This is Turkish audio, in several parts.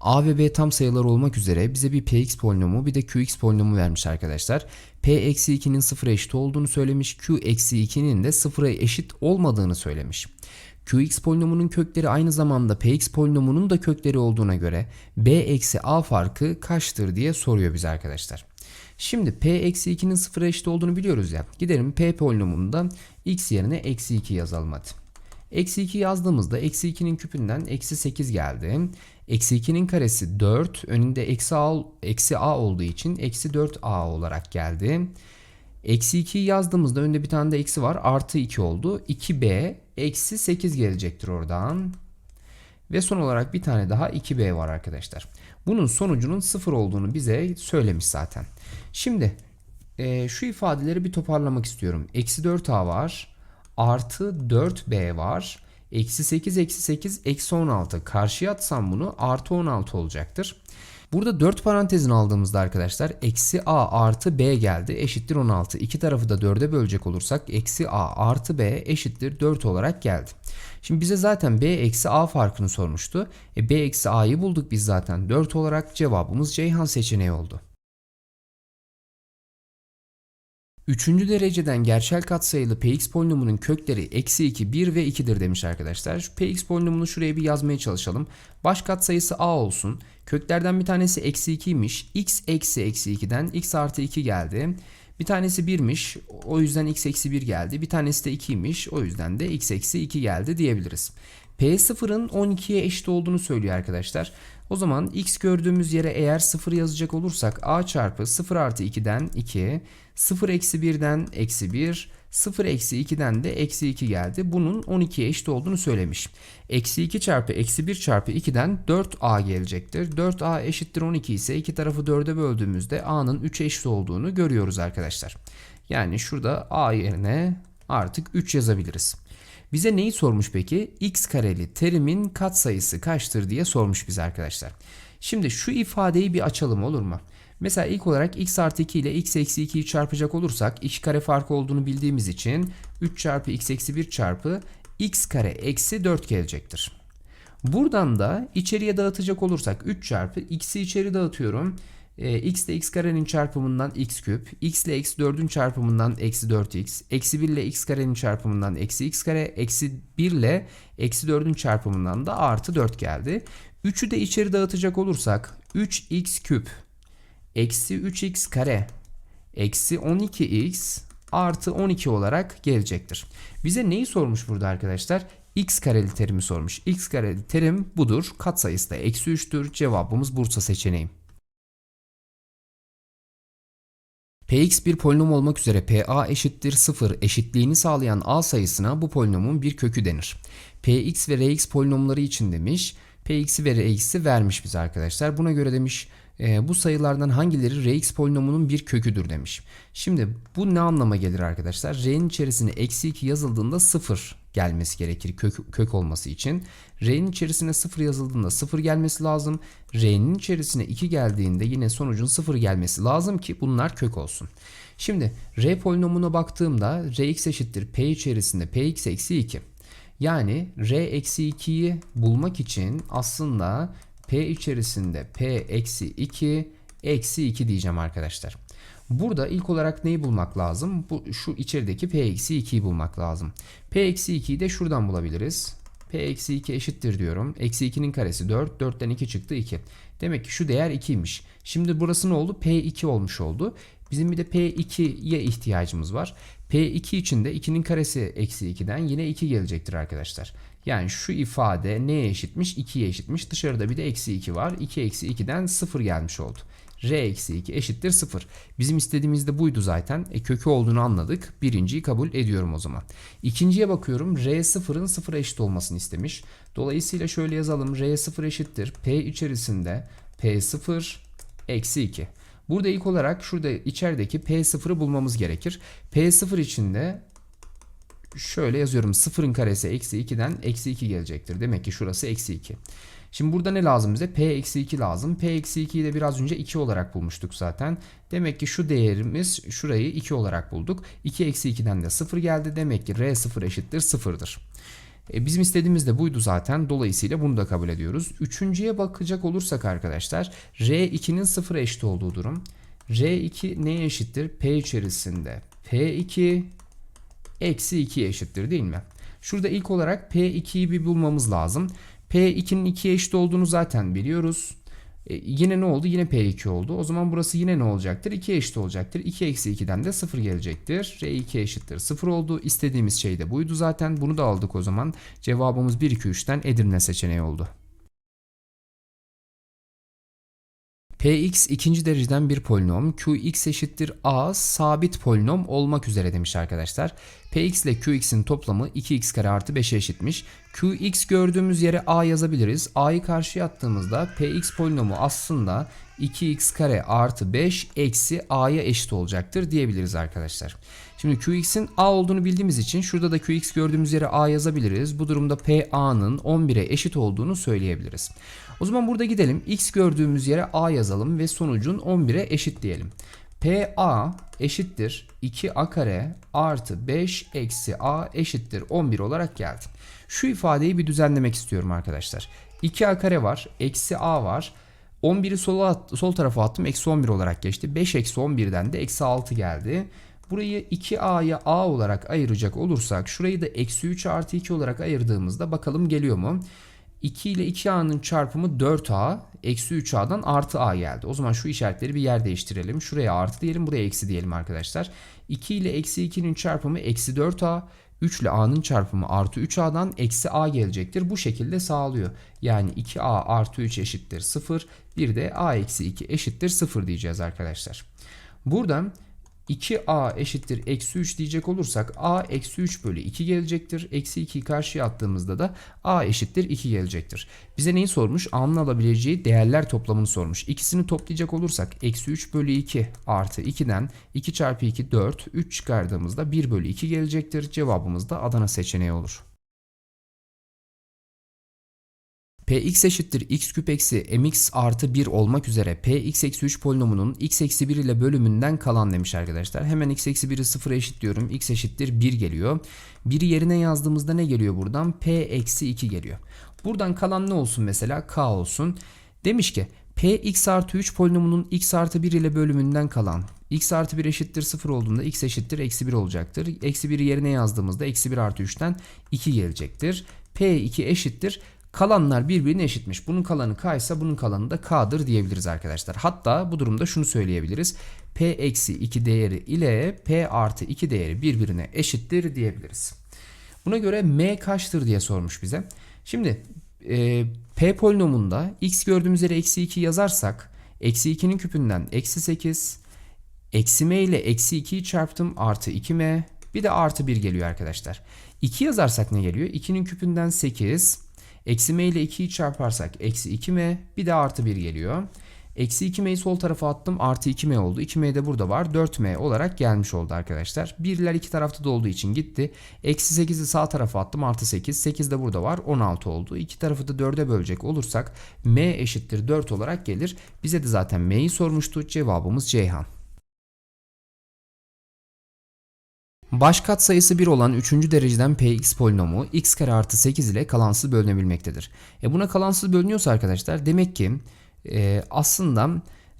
A ve B tam sayılar olmak üzere bize bir px polinomu bir de qx polinomu vermiş arkadaşlar. p eksi 2'nin sıfıra eşit olduğunu söylemiş. q eksi 2'nin de sıfıra eşit olmadığını söylemiş. qx polinomunun kökleri aynı zamanda px polinomunun da kökleri olduğuna göre b eksi a farkı kaçtır diye soruyor bize arkadaşlar. Şimdi p eksi 2'nin sıfıra eşit olduğunu biliyoruz ya. Gidelim p polinomundan x yerine eksi 2 yazalım hadi. Eksi 2 yazdığımızda eksi 2'nin küpünden eksi 8 geldi. Eksi 2'nin karesi 4. Önünde eksi a, eksi a olduğu için eksi 4a olarak geldi. Eksi 2'yi yazdığımızda önünde bir tane de eksi var. Artı 2 oldu. 2b eksi 8 gelecektir oradan. Ve son olarak bir tane daha 2b var arkadaşlar. Bunun sonucunun 0 olduğunu bize söylemiş zaten. Şimdi e, şu ifadeleri bir toparlamak istiyorum. Eksi 4a var. Artı 4b var. Eksi 8 eksi 8 eksi 16. Karşıya atsam bunu artı 16 olacaktır. Burada 4 parantezin aldığımızda arkadaşlar eksi a artı b geldi eşittir 16. İki tarafı da 4'e bölecek olursak eksi a artı b eşittir 4 olarak geldi. Şimdi bize zaten b eksi a farkını sormuştu. E, b eksi a'yı bulduk biz zaten 4 olarak cevabımız Ceyhan seçeneği oldu. Üçüncü dereceden gerçel katsayılı px polinomunun kökleri eksi 2, 1 ve 2'dir demiş arkadaşlar. Px polinomunu şuraya bir yazmaya çalışalım. Baş katsayısı a olsun. Köklerden bir tanesi eksi 2'ymiş. x eksi eksi 2'den x artı 2 geldi. Bir tanesi 1'miş. O yüzden x eksi 1 geldi. Bir tanesi de 2'ymiş. O yüzden de x eksi 2 geldi diyebiliriz. P0'ın 12'ye eşit olduğunu söylüyor arkadaşlar. O zaman x gördüğümüz yere eğer 0 yazacak olursak a çarpı 0 artı 2'den 2, 0 eksi 1'den eksi 1, 0 eksi 2'den de eksi 2 geldi. Bunun 12'ye eşit olduğunu söylemiş. Eksi 2 çarpı eksi 1 çarpı 2'den 4a gelecektir. 4a eşittir 12 ise iki tarafı 4'e böldüğümüzde a'nın 3'e eşit olduğunu görüyoruz arkadaşlar. Yani şurada a yerine artık 3 yazabiliriz. Bize neyi sormuş peki? x kareli terimin katsayısı kaçtır diye sormuş bize arkadaşlar. Şimdi şu ifadeyi bir açalım olur mu? Mesela ilk olarak x artı 2 ile x eksi 2'yi çarpacak olursak x kare farkı olduğunu bildiğimiz için 3 çarpı x eksi 1 çarpı x kare eksi 4 gelecektir. Buradan da içeriye dağıtacak olursak 3 çarpı x'i içeri dağıtıyorum. E, x ile x karenin çarpımından x küp, x ile x 4'ün çarpımından eksi 4x, eksi 1 ile x karenin çarpımından eksi x kare, eksi 1 ile eksi 4'ün çarpımından da artı 4 geldi. 3'ü de içeri dağıtacak olursak 3x küp eksi 3x kare eksi 12x artı 12 olarak gelecektir. Bize neyi sormuş burada arkadaşlar? x kareli terimi sormuş. x kareli terim budur. Katsayısı da eksi 3'tür. Cevabımız Bursa seçeneği. Px bir polinom olmak üzere Pa eşittir 0 eşitliğini sağlayan A sayısına bu polinomun bir kökü denir. Px ve Rx polinomları için demiş. Px'i ve Rx'i vermiş bize arkadaşlar. Buna göre demiş e, bu sayılardan hangileri Rx polinomunun bir köküdür demiş. Şimdi bu ne anlama gelir arkadaşlar? R'nin içerisine eksi 2 yazıldığında 0 gelmesi gerekir kök, kök olması için. R'nin içerisine 0 yazıldığında 0 gelmesi lazım. R'nin içerisine 2 geldiğinde yine sonucun 0 gelmesi lazım ki bunlar kök olsun. Şimdi R polinomuna baktığımda Rx eşittir P içerisinde Px eksi 2. Yani R eksi 2'yi bulmak için aslında P içerisinde P eksi 2 eksi 2 diyeceğim arkadaşlar. Burada ilk olarak neyi bulmak lazım? Bu şu içerideki P eksi 2'yi bulmak lazım. P eksi 2'yi de şuradan bulabiliriz. P eksi 2 eşittir diyorum. Eksi 2'nin karesi 4. 4'ten 2 çıktı 2. Demek ki şu değer 2'ymiş. Şimdi burası ne oldu? P2 olmuş oldu. Bizim bir de P2'ye ihtiyacımız var. P2 için de 2'nin karesi eksi 2'den yine 2 gelecektir arkadaşlar. Yani şu ifade neye eşitmiş? 2'ye eşitmiş. Dışarıda bir de eksi 2 var. 2 eksi 2'den 0 gelmiş oldu. R eksi 2 eşittir 0. Bizim istediğimiz de buydu zaten. E, kökü olduğunu anladık. Birinciyi kabul ediyorum o zaman. İkinciye bakıyorum. R sıfırın 0 eşit olmasını istemiş. Dolayısıyla şöyle yazalım. R 0 eşittir. P içerisinde P 0 eksi 2. Burada ilk olarak şurada içerideki P0'ı bulmamız gerekir. P0 içinde şöyle yazıyorum. 0'ın karesi eksi 2'den eksi 2 gelecektir. Demek ki şurası eksi 2. Şimdi burada ne lazım bize? P eksi 2 lazım. P eksi 2'yi de biraz önce 2 olarak bulmuştuk zaten. Demek ki şu değerimiz şurayı 2 olarak bulduk. 2 eksi 2'den de 0 geldi. Demek ki R 0 eşittir 0'dır. E, bizim istediğimiz de buydu zaten. Dolayısıyla bunu da kabul ediyoruz. Üçüncüye bakacak olursak arkadaşlar R2'nin sıfıra eşit olduğu durum. R2 neye eşittir? P içerisinde P2 eksi 2 eşittir değil mi? Şurada ilk olarak P2'yi bir bulmamız lazım. P2'nin 2'ye eşit olduğunu zaten biliyoruz. E, yine ne oldu? Yine P2 oldu. O zaman burası yine ne olacaktır? 2 eşit olacaktır. 2 eksi 2'den de 0 gelecektir. R2 eşittir 0 oldu. İstediğimiz şey de buydu zaten. Bunu da aldık o zaman. Cevabımız 1, 2, 3'ten Edirne seçeneği oldu. Px ikinci dereceden bir polinom, Qx eşittir a sabit polinom olmak üzere demiş arkadaşlar. Px ile Qx'in toplamı 2x kare artı 5'e eşitmiş. Qx gördüğümüz yere a yazabiliriz. a'yı karşıya attığımızda Px polinomu aslında 2x kare artı 5 eksi a'ya eşit olacaktır diyebiliriz arkadaşlar. Şimdi Qx'in a olduğunu bildiğimiz için şurada da Qx gördüğümüz yere a yazabiliriz. Bu durumda PA'nın 11'e eşit olduğunu söyleyebiliriz. O zaman burada gidelim. X gördüğümüz yere a yazalım ve sonucun 11'e eşit diyelim. PA eşittir 2a kare artı 5 eksi a eşittir 11 olarak geldi. Şu ifadeyi bir düzenlemek istiyorum arkadaşlar. 2a kare var, eksi a var. 11'i sola, sol tarafa attım. Eksi 11 olarak geçti. 5 eksi 11'den de eksi 6 geldi. Burayı 2a'ya a olarak ayıracak olursak şurayı da eksi 3 artı 2 olarak ayırdığımızda bakalım geliyor mu? 2 ile 2a'nın çarpımı 4a. Eksi 3a'dan artı a geldi. O zaman şu işaretleri bir yer değiştirelim. Şuraya artı diyelim buraya eksi diyelim arkadaşlar. 2 ile eksi 2'nin çarpımı eksi 4a. 3 ile a'nın çarpımı artı 3a'dan eksi a gelecektir. Bu şekilde sağlıyor. Yani 2a artı 3 eşittir 0. Bir de a eksi 2 eşittir 0 diyeceğiz arkadaşlar. Buradan 2a eşittir eksi 3 diyecek olursak a eksi 3 bölü 2 gelecektir. Eksi 2'yi karşıya attığımızda da a eşittir 2 gelecektir. Bize neyi sormuş? A'nın alabileceği değerler toplamını sormuş. İkisini toplayacak olursak eksi 3 bölü 2 artı 2'den 2 çarpı 2 4 3 çıkardığımızda 1 bölü 2 gelecektir. Cevabımız da Adana seçeneği olur. Px eşittir x küp eksi mx artı 1 olmak üzere px eksi 3 polinomunun x eksi 1 ile bölümünden kalan demiş arkadaşlar. Hemen x eksi 1'i 0'a eşitliyorum. x eşittir 1 geliyor. 1'i yerine yazdığımızda ne geliyor buradan? p eksi 2 geliyor. Buradan kalan ne olsun mesela? k olsun. Demiş ki px artı 3 polinomunun x artı 1 ile bölümünden kalan x artı 1 eşittir 0 olduğunda x eşittir eksi 1 olacaktır. Eksi 1'i yerine yazdığımızda eksi 1 artı 3'ten 2 gelecektir. p2 eşittir Kalanlar birbirine eşitmiş. Bunun kalanı k ise bunun kalanı da k'dır diyebiliriz arkadaşlar. Hatta bu durumda şunu söyleyebiliriz. p eksi 2 değeri ile p artı 2 değeri birbirine eşittir diyebiliriz. Buna göre m kaçtır diye sormuş bize. Şimdi e, p polinomunda x gördüğümüz yere eksi 2 yazarsak eksi 2'nin küpünden eksi 8 eksi m ile eksi 2'yi çarptım artı 2m bir de artı 1 geliyor arkadaşlar. 2 yazarsak ne geliyor? 2'nin küpünden 8 Eksi m ile 2'yi çarparsak eksi 2m bir de artı 1 geliyor. Eksi 2m'yi sol tarafa attım artı 2m oldu. 2m de burada var 4m olarak gelmiş oldu arkadaşlar. Birler iki tarafta da olduğu için gitti. Eksi 8'i sağ tarafa attım artı 8. 8 de burada var 16 oldu. İki tarafı da 4'e bölecek olursak m eşittir 4 olarak gelir. Bize de zaten m'yi sormuştu. Cevabımız Ceyhan. Baş sayısı 1 olan 3. dereceden px polinomu x kare artı 8 ile kalansız bölünebilmektedir. E buna kalansız bölünüyorsa arkadaşlar demek ki e, aslında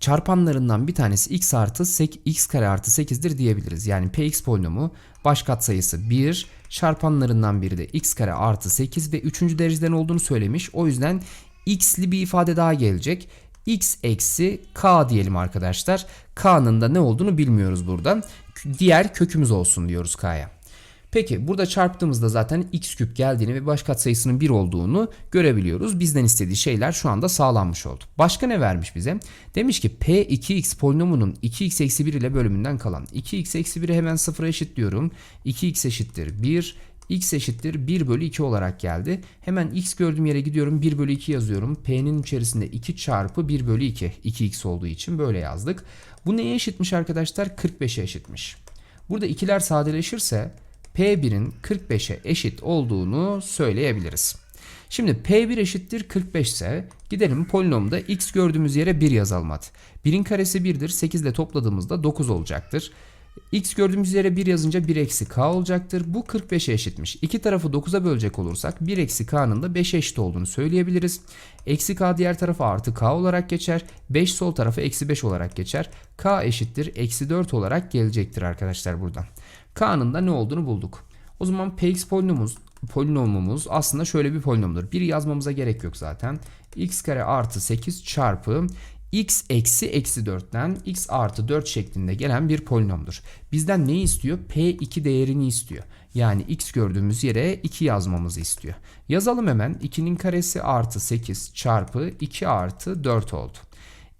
çarpanlarından bir tanesi x artı sek, x kare artı 8'dir diyebiliriz. Yani px polinomu baş sayısı 1 çarpanlarından biri de x kare artı 8 ve 3. dereceden olduğunu söylemiş. O yüzden x'li bir ifade daha gelecek x eksi k diyelim arkadaşlar. K'nın da ne olduğunu bilmiyoruz burada. Diğer kökümüz olsun diyoruz k'ya. Peki burada çarptığımızda zaten x küp geldiğini ve baş katsayısının 1 olduğunu görebiliyoruz. Bizden istediği şeyler şu anda sağlanmış oldu. Başka ne vermiş bize? Demiş ki p2x polinomunun 2x eksi 1 ile bölümünden kalan. 2x eksi 1'i hemen 0'a eşitliyorum. 2x eşittir 1 x eşittir 1 bölü 2 olarak geldi. Hemen x gördüğüm yere gidiyorum 1 bölü 2 yazıyorum. P'nin içerisinde 2 çarpı 1 bölü 2. 2x olduğu için böyle yazdık. Bu neye eşitmiş arkadaşlar? 45'e eşitmiş. Burada ikiler sadeleşirse P1'in 45'e eşit olduğunu söyleyebiliriz. Şimdi P1 eşittir 45 ise gidelim polinomda x gördüğümüz yere 1 yazalım hadi. 1'in karesi 1'dir. 8 ile topladığımızda 9 olacaktır. X gördüğümüz yere 1 yazınca 1 eksi k olacaktır. Bu 45'e eşitmiş. İki tarafı 9'a bölecek olursak 1 eksi k'nın da 5 eşit olduğunu söyleyebiliriz. Eksi k diğer tarafa artı k olarak geçer. 5 sol tarafa eksi 5 olarak geçer. k eşittir eksi 4 olarak gelecektir arkadaşlar buradan. k'nın da ne olduğunu bulduk. O zaman px polinomumuz, polinomumuz aslında şöyle bir polinomdur. Bir yazmamıza gerek yok zaten. x kare artı 8 çarpı x eksi eksi 4'ten x artı 4 şeklinde gelen bir polinomdur. Bizden ne istiyor? P2 değerini istiyor. Yani x gördüğümüz yere 2 yazmamızı istiyor. Yazalım hemen 2'nin karesi artı 8 çarpı 2 artı 4 oldu.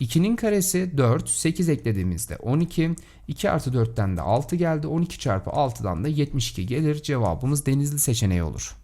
2'nin karesi 4, 8 eklediğimizde 12, 2 artı 4'ten de 6 geldi. 12 çarpı 6'dan da 72 gelir. Cevabımız denizli seçeneği olur.